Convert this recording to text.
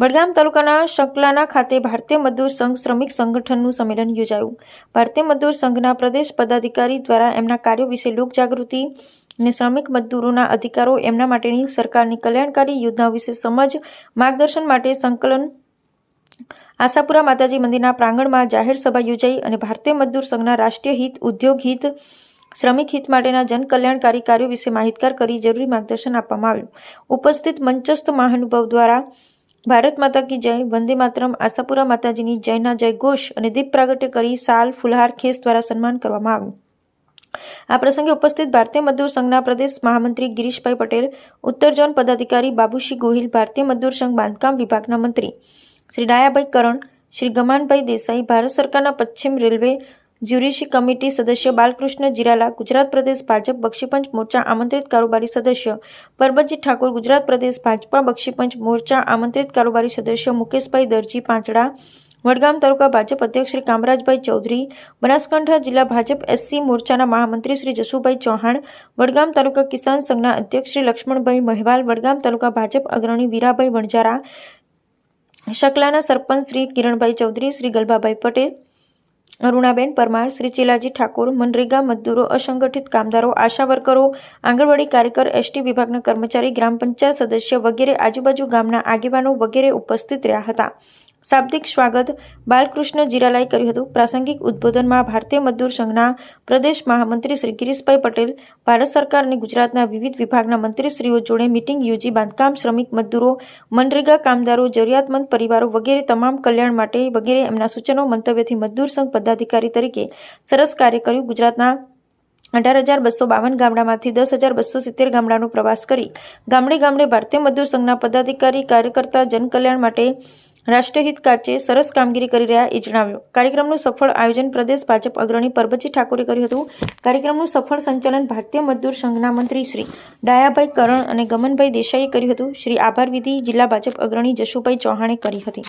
વડગામ તાલુકાના શકલાના ખાતે ભારતીય મજદૂર સંઘ શ્રમિક સંગઠનનું સંમેલન યોજાયું. ભારતીય મજદૂર સંઘના પ્રદેશ પદાધિકારી દ્વારા એમના કાર્યો વિશે લોકજાગૃતિ અને શ્રમિક મજદૂરોના અધિકારો એમના માટેની સરકારની કલ્યાણકારી યોજના વિશે સમજ, માર્ગદર્શન માટે સંકલન આશાપુરા માતાજી મંદિરના પ્રાંગણમાં જાહેર સભા યોજાઈ અને ભારતીય મજદૂર સંઘના રાષ્ટ્રીય હિત, ઉદ્યોગ હિત, શ્રમિક હિત માટેના જનકલ્યાણકારી કાર્યો વિશે માહિતગાર કરી જરૂરી માર્ગદર્શન આપવામાં આવ્યું. ઉપસ્થિત મંચસ્થ મહાનુભાવ દ્વારા ભારત માતા કી જય, વંદે માતરમ, આશાપુરા માતાજીની જયના જય ઘોષ અને દીપ પ્રાગટ્ય કરી સાલ, ફુલહાર, ખેસ દ્વારા સન્માન કરવામાં આવ્યું. આ પ્રસંગે ઉપસ્થિત ભારતીય મજદૂર સંઘના પ્રદેશ મહામંત્રી ગિરીશભાઈ પટેલ, ઉત્તર ઝોન પદાધિકારી બાબુશ્રી ગોહિલ, ભારતીય મજદૂર સંઘ બાંધકામ વિભાગના મંત્રી શ્રી ડાયાભાઈ કરણ, શ્રી ગમાનભાઈ દેસાઈ, ભારત સરકારના પશ્ચિમ રેલવે જ્યુરિશી કમિટી સદસ્ય બાલકૃષ્ણ જીરાલા, ગુજરાત પ્રદેશ ભાજપ બક્ષીપંચ મોરચા આમંત્રિત કારોબારી સદસ્ય પરબતજી ઠાકોર, ગુજરાત પ્રદેશ ભાજપા બક્ષીપંચ મોરચા આમંત્રિત કારોબારી સદસ્ય મુકેશભાઈ દરજી પાંચડા, વડગામ તાલુકા ભાજપ અધ્યક્ષ શ્રી કામરાજભાઈ ચૌધરી, બનાસકાંઠા જિલ્લા ભાજપ એસસી મોરચાના મહામંત્રી શ્રી જશુભાઈ ચૌહાણ, વડગામ તાલુકા કિસાન સંઘના અધ્યક્ષ શ્રી લક્ષ્મણભાઈ મહેવાલ, વડગામ તાલુકા ભાજપ અગ્રણી વીરાભાઈ વણજારા શકલાના સરપંચ શ્રી કિરણભાઈ ચૌધરી, શ્રી ગલભાભાઈ પટેલ અરુણાબેન પરમાર, શ્રી ચિલાજી ઠાકોર, મનરેગા મજદૂરો, અસંગઠિત કામદારો, આશા વર્કરો, આંગણવાડી કાર્યકર એસટી વિભાગના કર્મચારી, ગ્રામ પંચાયત સદસ્ય વગેરે આજુબાજુ ગામના આગેવાનો વગેરે ઉપસ્થિત રહ્યા હતા. શાબ્દિક સ્વાગત બાલકૃષ્ણ જીરાલાએ કર્યું હતું. પ્રાસંગિક ઉદ્બોધનમાં ભારતીય મજદૂર સંઘના પ્રદેશ મહામંત્રી શ્રી ગિરીશભાઈ પટેલ, ભારત સરકાર અને ગુજરાતના વિવિધ વિભાગના મંત્રીશ્રીઓ જોડે મિટિંગ યોજી બાંધકામ શ્રમિક મજદૂરો, મનરેગા કામદારો, જરૂરિયાતમંદ પરિવારો વગેરે તમામ કલ્યાણ માટે વગેરે એમના સૂચનો મંતવ્યથી મજદૂર સંઘ પદાધિકારી તરીકે સરસ કાર્ય કર્યું. ગુજરાતના અઢાર હજાર બસો બાવન ગામડામાંથી દસ હજાર બસો સિત્તેર ગામડાનો પ્રવાસ કરી ગામડે ગામડે ભારતીય મજદૂર સંઘના પદાધિકારી, કાર્યકર્તા, જનકલ્યાણ માટે રાષ્ટ્રહિત કાચે સરસ કામગીરી કરી રહ્યા એ જણાવ્યું. કાર્યક્રમનું સફળ આયોજન પ્રદેશ ભાજપ અગ્રણી પરબતજી ઠાકોરે કર્યું હતું. કાર્યક્રમનું સફળ સંચાલન ભારતીય મજદૂર સંઘના મંત્રી શ્રી ડાયાભાઈ કરણ અને ગમનભાઈ દેસાઈએ કર્યું હતું. શ્રી આભાર વિધિ જિલ્લા ભાજપ અગ્રણી જશુભાઈ ચૌહાણે કરી હતી.